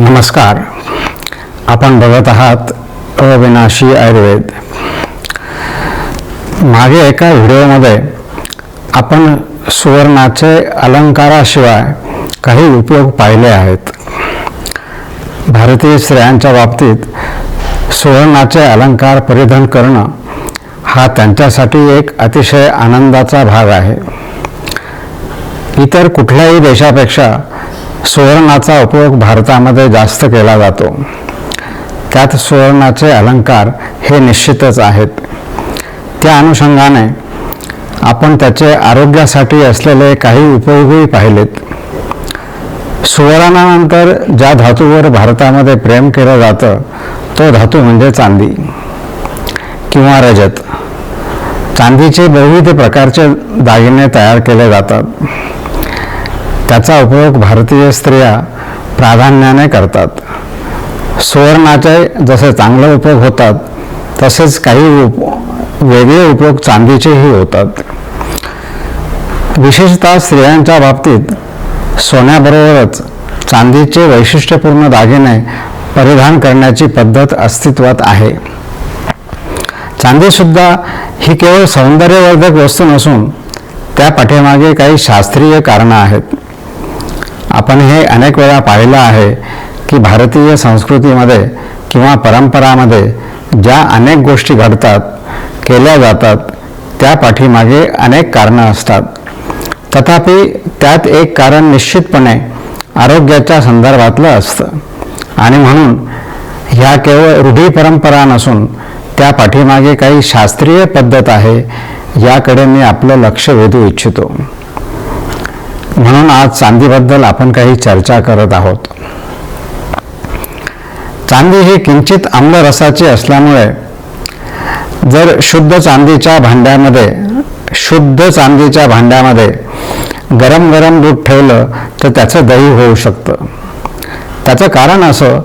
नमस्कार. आपण बघत आहात अविनाशी आयुर्वेद. मागे एका व्हिडिओमध्ये आपण सुवर्णाचे अलंकाराशिवाय काही उपयोग पाहिले आहेत. भारतीय स्त्रियांच्या बाबतीत सुवर्णाचे अलंकार परिधान करणं हा त्यांच्यासाठी एक अतिशय आनंदाचा भाग आहे. इतर कुठल्याही देशापेक्षा सुवर्णाचा उपयोग भारतामध्ये जास्त केला जातो. त्यात सुवर्णाचे अलंकार हे निश्चितच आहेत. त्या अनुषंगाने आपण त्याचे आरोग्यासाठी असलेले काही उपयोगही पाहिलेत. सुवर्णानंतर ज्या धातूवर भारतामध्ये प्रेम केलं जातं तो धातू म्हणजे चांदी किंवा रजत. चांदीचे विविध प्रकारचे दागिने तयार केले जातात. त्याचा उपयोग भारतीय स्त्रिया प्राधान्याने करतात. सुवर्णाचे जसे चांगले उपयोग होतात तसेच काही उप वेगळे उपयोग चांदीचेही होतात. विशेषतः स्त्रियांच्या बाबतीत सोन्याबरोबरच चांदीचे वैशिष्ट्यपूर्ण दागिने परिधान करण्याची पद्धत अस्तित्वात आहे. चांदीसुद्धा ही केवळ सौंदर्यवर्धक वस्तू नसून त्या पाठीमागे काही शास्त्रीय कारणं आहेत. आपण हे अनेक वेळा पाहिलं आहे की भारतीय संस्कृतीमध्ये किंवा परंपरामध्ये ज्या अनेक गोष्टी घडतात केल्या जातात त्या पाठीमागे अनेक कारणं असतात. तथापि त्यात एक कारण निश्चितपणे आरोग्याच्या संदर्भातलं असतं. आणि म्हणून ह्या केवळ रूढी परंपरा नसून त्या पाठीमागे काही शास्त्रीय पद्धत आहे याकडे मी आपलं लक्ष वेधू इच्छितो. म्हणून आज चांदीबद्दल आपण काही चर्चा करत आहोत. चांदी ही किंचित आम्लरसाची असल्यामुळे जर शुद्ध चांदीच्या भांड्यामध्ये शुद्ध चांदीच्या भांड्यामध्ये गरम गरम दूध ठेवलं तर त्याचं दही होऊ शकतं. त्याचं कारण असं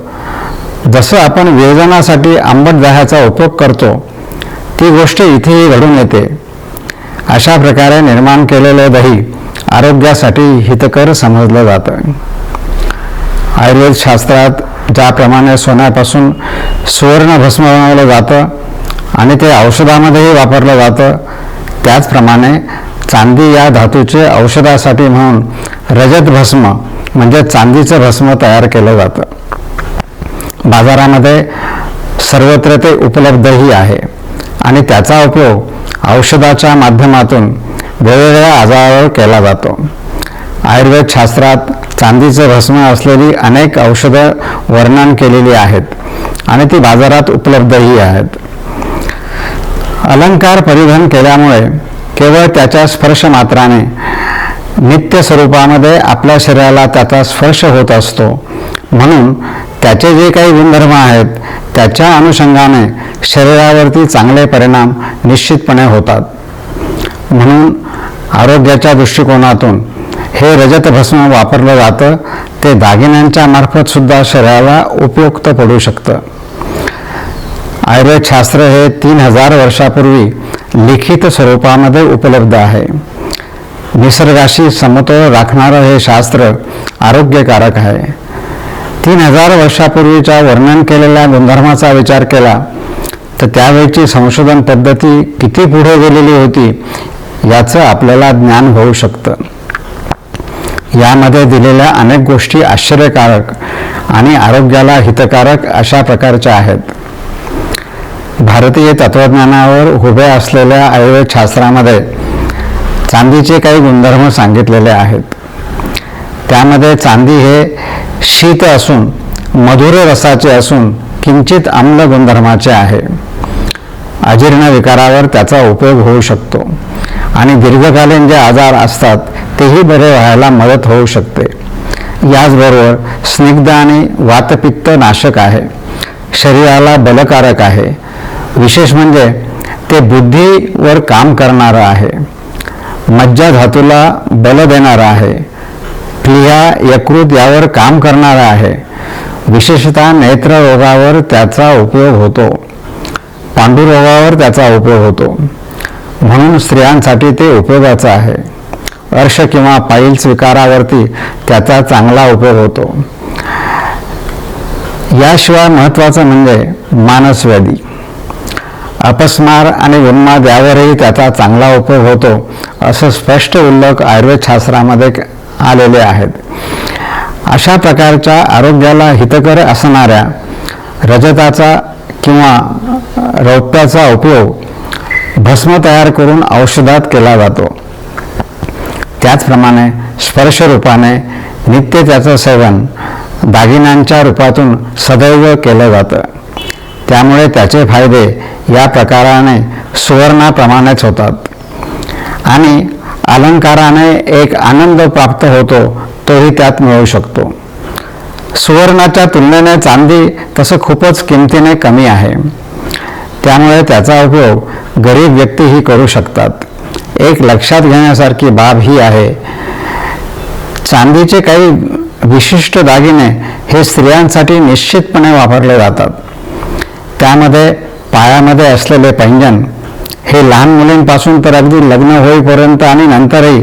जसं आपण विरजनासाठी आंबट दह्याचा उपयोग करतो ती गोष्ट इथेही घडून येते. अशा प्रकारे निर्माण केलेलं दही आरोग्यासाठी हितकर समजलं जातं. आयुर्वेद शास्त्रात ज्याप्रमाणे सोन्यापासून सुवर्ण भस्म बनवलं जातं आणि ते औषधामध्येही वापरलं जातं त्याचप्रमाणे चांदी या धातूचे औषधासाठी म्हणून रजत भस्म म्हणजे चांदीचं भस्म तयार केलं जातं. बाजारामध्ये सर्वत्र ते उपलब्धही आहे आणि त्याचा उपयोग औषधाच्या माध्यमातून वेगवेगळ्या आजारावर केला जातो. आयुर्वेद शास्त्रात चांदीचं भस्म असलेली अनेक औषधं वर्णन केलेली आहेत आणि ती बाजारात उपलब्धही आहेत. अलंकार परिधान केल्यामुळे केवळ त्याच्या स्पर्श मात्राने नित्य स्वरूपामध्ये आपल्या शरीराला त्याचा स्पर्श होत असतो. म्हणून त्याचे जे काही गुणधर्म आहेत त्याच्या अनुषंगाने शरीरावरती चांगले परिणाम निश्चितपणे होतात. म्हणून आरोग्याच्या दृष्टिकोनातून हे रजत भस्म वापरलं जातं. ते दागिन्यांच्या मार्फत सुद्धा शरीराला उपयुक्त पडू शकतं. आयुर्वेद शास्त्र हे तीन हजार वर्षापूर्वी लिखित स्वरूपामध्ये उपलब्ध आहे. निसर्गाशी समतोल राखणारं हे शास्त्र आरोग्यकारक आहे. तीन हजार वर्षापूर्वीच्या वर्णन केलेल्या गुणधर्माचा विचार केला तर त्यावेळची संशोधन पद्धती किती पुढे गेलेली होती याचं आपल्याला ज्ञान होऊ शकतं. यामध्ये दिलेल्या अनेक गोष्टी आश्चर्यकारक आणि आरोग्याला हितकारक अशा प्रकारच्या आहेत. भारतीय तत्वज्ञानावर उभे असलेल्या आयुर्वेद शास्त्रामध्ये चांदीचे काही गुणधर्म सांगितलेले आहेत. त्यामध्ये चांदी हे शीत असून मधुर रसाचे असून किंचित आम्ल गुणधर्माचे आहे. अजीर्ण विकारावर त्याचा उपयोग होऊ शकतो. आणि दीर्घकालीन जे आजार असतात तेही बरे व्हायला मदत होऊ शकते. याचबरोबर स्निग्ध आणि वातपित्त नाशक आहे. शरीराला बलकारक आहे. विशेष म्हणजे ते बुद्धीवर काम करणारं आहे. मज्जा धातूला बल देणारं आहे. प्लिया यकृत यावर काम करणारं आहे. विशेषतः नेत्ररोगावर त्याचा उपयोग होतो. पांडुरोगावर त्याचा उपयोग होतो. म्हणून स्त्रियांसाठी ते उपयोगाचं आहे. अर्श किंवा पाईल्स विकारावरती त्याचा चांगला उपयोग होतो. याशिवाय महत्त्वाचं म्हणजे मानसव्याधी. अपस्मार आणि उन्माद यावरही त्याचा चांगला उपयोग होतो असं स्पष्ट उल्लेख आयुर्वेद शास्त्रामध्ये आलेले आहेत. अशा प्रकारच्या आरोग्याला हितकर असणाऱ्या रजताचा किंवा रौप्याचा उपयोग भस्म तयार करून औषधात केला जातो. त्याचप्रमाणे स्पर्श रूपाने नित्य त्याचं सेवन दागिन्यांच्या रूपातून सदैव केलं जातं. त्यामुळे त्याचे फायदे या प्रकाराने सुवर्णाप्रमाणेच होतात. आणि अलंकाराने एक आनंद प्राप्त होतो तोही त्यात मिळू शकतो. सुवर्णाच्या तुलनेने चांदी तसं खूपच किमतीने कमी आहे. त्यामुळे त्याचा उपयोग गरीब व्यक्तीही करू शकतात. एक लक्षात घेण्यासारखी बाब ही आहे. चांदीचे काही विशिष्ट दागिने हे स्त्रियांसाठी निश्चितपणे वापरले जातात. त्यामध्ये पायामध्ये असलेले पैंजन हे लहान मुलींपासून तर अगदी लग्न होईपर्यंत आणि नंतरही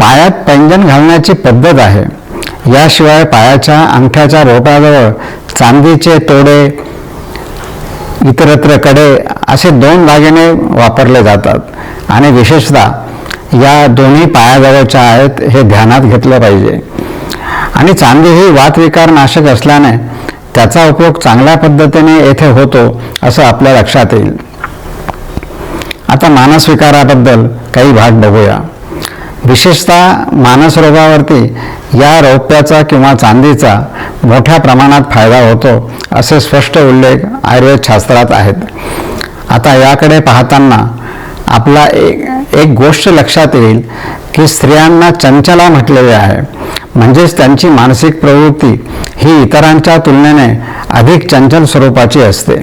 पायात पैंजन घालण्याची पद्धत आहे. याशिवाय पायाच्या अंगठ्याच्या बोटाजवळ चांदीचे तोडे इतरत्रकडे असे दोन दागिने वापरले जातात. आणि विशेषतः या दोन्ही पायाजवळच्या आहेत हे ध्यानात घेतलं पाहिजे. आणि चांदी ही वातविकार नाशक असल्याने त्याचा उपयोग चांगल्या पद्धतीने येथे होतो असं आपल्या लक्षात येईल. आता मानसविकाराबद्दल काही भाग बघूया. विशेषतः मानसरोगावरती या रौप्याचा किंवा चांदीचा मोठ्या प्रमाणात फायदा होतो असे स्पष्ट उल्लेख आयुर्वेद शास्त्रात आहेत. आता याकडे पाहताना आपला एक एक गोष्ट लक्षात येईल की स्त्रियांना चंचला म्हटलेले आहे. म्हणजेच त्यांची मानसिक प्रवृत्ती ही इतरांच्या तुलनेने अधिक चंचल स्वरूपाची असते.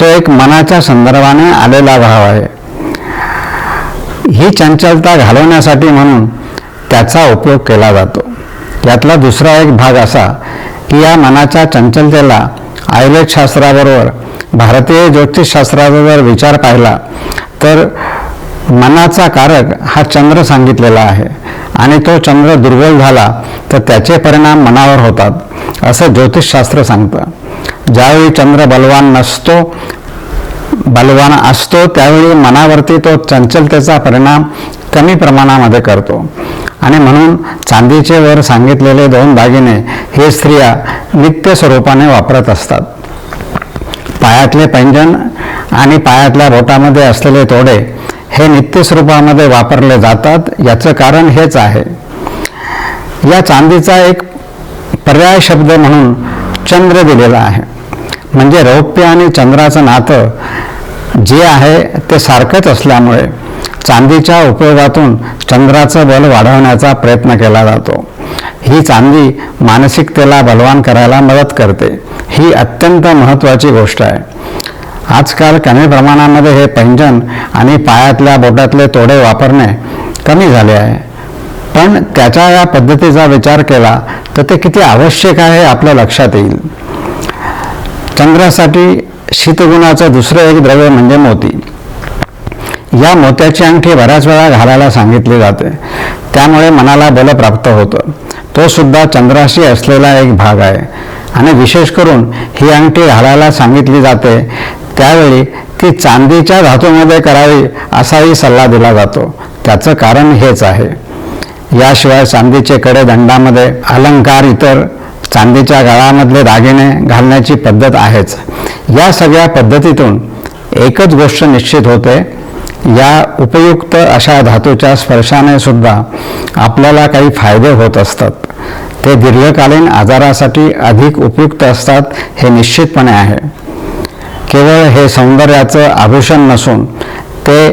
तो एक मनाच्या संदर्भाने आलेला भाव आहे. ही चंचलता घालवण्यासाठी म्हणून त्याचा उपयोग केला जातो. यातला दुसरा एक भाग असा की या मनाच्या चंचलतेला आयुर्वेदशास्त्राबरोबर भारतीय ज्योतिषशास्त्राचा जर विचार पाहिला तर मनाचा कारक हा चंद्र सांगितलेला आहे आणि तो चंद्र दुर्बल झाला तर त्याचे परिणाम मनावर होतात असं ज्योतिषशास्त्र सांगतं. ज्यावेळी चंद्र बलवान नसतो बलवान असतो त्यावेळी मनावरती तो चंचलतेचा परिणाम कमी प्रमाणामध्ये करतो. आणि म्हणून चांदीचे वर सांगितलेले दोन दागिने हे स्त्रिया नित्य स्वरूपाने वापरत असतात. पायातले पैंजण आणि पायातल्या बोटामध्ये असलेले तोडे हे नित्य स्वरूपामध्ये वापरले जातात याचं कारण हेच आहे. या चांदीचा एक पर्याय शब्द म्हणून चंद्र दिलेला आहे. म्हणजे रौप्य आणि चंद्राचं नातं जे आहे ते सारखंच असल्यामुळे चांदीच्या उपयोगातून चंद्राचं बल वाढवण्याचा प्रयत्न केला जातो. ही चांदी मानसिकतेला बलवान करायला मदत करते. ही अत्यंत महत्त्वाची गोष्ट आहे. आजकाल कमी प्रमाणामध्ये हे पैंजन आणि पायातल्या बोटातले तोडे वापरणे कमी झाले आहे. पण त्याच्या या पद्धतीचा विचार केला तर ते किती आवश्यक आहे आपल्या लक्षात येईल. चंद्रासाठी शीतगुणाचं दुसरं एक द्रव्य म्हणजे मोती. या मोत्याची अंगठी बऱ्याच वेळा घालायला सांगितली जाते. त्यामुळे मनाला बल प्राप्त होतं. तो सुद्धा चंद्राशी असलेला एक भाग आहे. आणि विशेष करून ही अंगठी घालायला सांगितली जाते. त्यावेळी ती चांदीच्या धातूमध्ये करावी असाही सल्ला दिला जातो. त्याचं कारण हेच आहे. याशिवाय चांदीचे कडे दंडामध्ये अलंकार इतर चांदीच्या गळामधले दागिने घालण्याची पद्धत आहेच. या सगळ्या पद्धतीतून एकच गोष्ट निश्चित होते. या उपयुक्त अशा धातूच्या स्पर्शाने सुद्धा आपल्याला काही फायदे होत असतात. ते दीर्घकालीन आजारासाठी अधिक उपयुक्त असतात हे निश्चितपणे आहे. केवळ हे सौंदर्याचं आभूषण नसून ते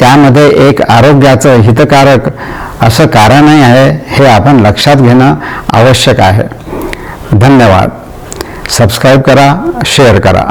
त्यामध्ये एक आरोग्याचं हितकारक असं कारणही आहे हे आपण लक्षात घेणं आवश्यक आहे. धन्यवाद. सबस्क्राईब करा शेअर करा.